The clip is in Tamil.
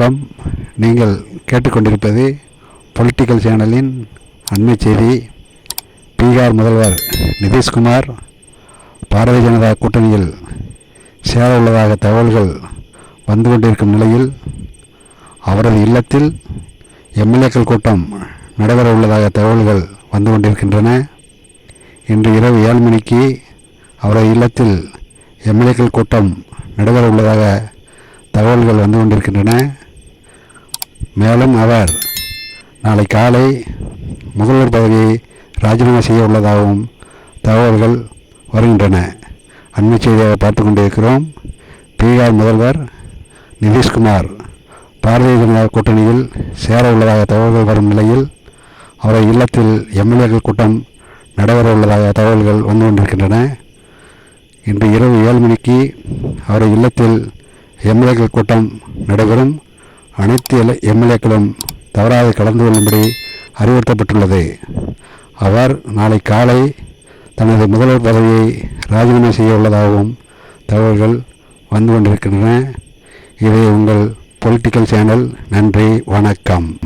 வணக்கம். நீங்கள் கேட்டுக்கொண்டிருப்பது பொலிட்டிக்கல் சேனலின் அண்மை செய்தி. பீகார் முதல்வர் நிதிஷ்குமார் பாரதிய ஜனதா கூட்டணியில் சேர உள்ளதாக தகவல்கள் வந்து கொண்டிருக்கும் நிலையில் அவரது இல்லத்தில் எம்எல்ஏக்கள் கூட்டம் நடைபெற உள்ளதாக தகவல்கள் வந்து கொண்டிருக்கின்றன இன்று இரவு ஏழு மணிக்கு அவரது இல்லத்தில் எம்எல்ஏக்கள் கூட்டம் நடைபெற உள்ளதாக தகவல்கள் வந்து கொண்டிருக்கின்றன மேலும் அவர் நாளை காலை முதல்வர் பதவியை ராஜினாமா செய்ய உள்ளதாகவும் தகவல்கள் வருகின்றன. அண்மை செய்தியாக பார்த்து கொண்டிருக்கிறோம். பீகார் முதல்வர் நிதிஷ்குமார் பாரதிய ஜனதா கூட்டணியில் சேர உள்ளதாக தகவல்கள் வரும் நிலையில் அவரது இல்லத்தில் எம்எல்ஏக்கள் கூட்டம் நடைபெற உள்ளதாக தகவல்கள் வந்து கொண்டிருக்கின்றன. இன்று இரவு ஏழு மணிக்கு அவரது இல்லத்தில் எம்எல்ஏக்கள் கூட்டம் நடைபெறும். அனைத்து எம்எல்ஏக்களும் தவறாக கலந்து கொள்ளும்படி அறிவுறுத்தப்பட்டுள்ளது. அவர் நாளை காலை தனது முதல்வர் பதவியை ராஜினாமா செய்ய உள்ளதாகவும் தகவல்கள் வந்து கொண்டிருக்கின்றன. இது உங்கள் பொலிட்டிக்கல் சேனல் நன்றி வணக்கம்.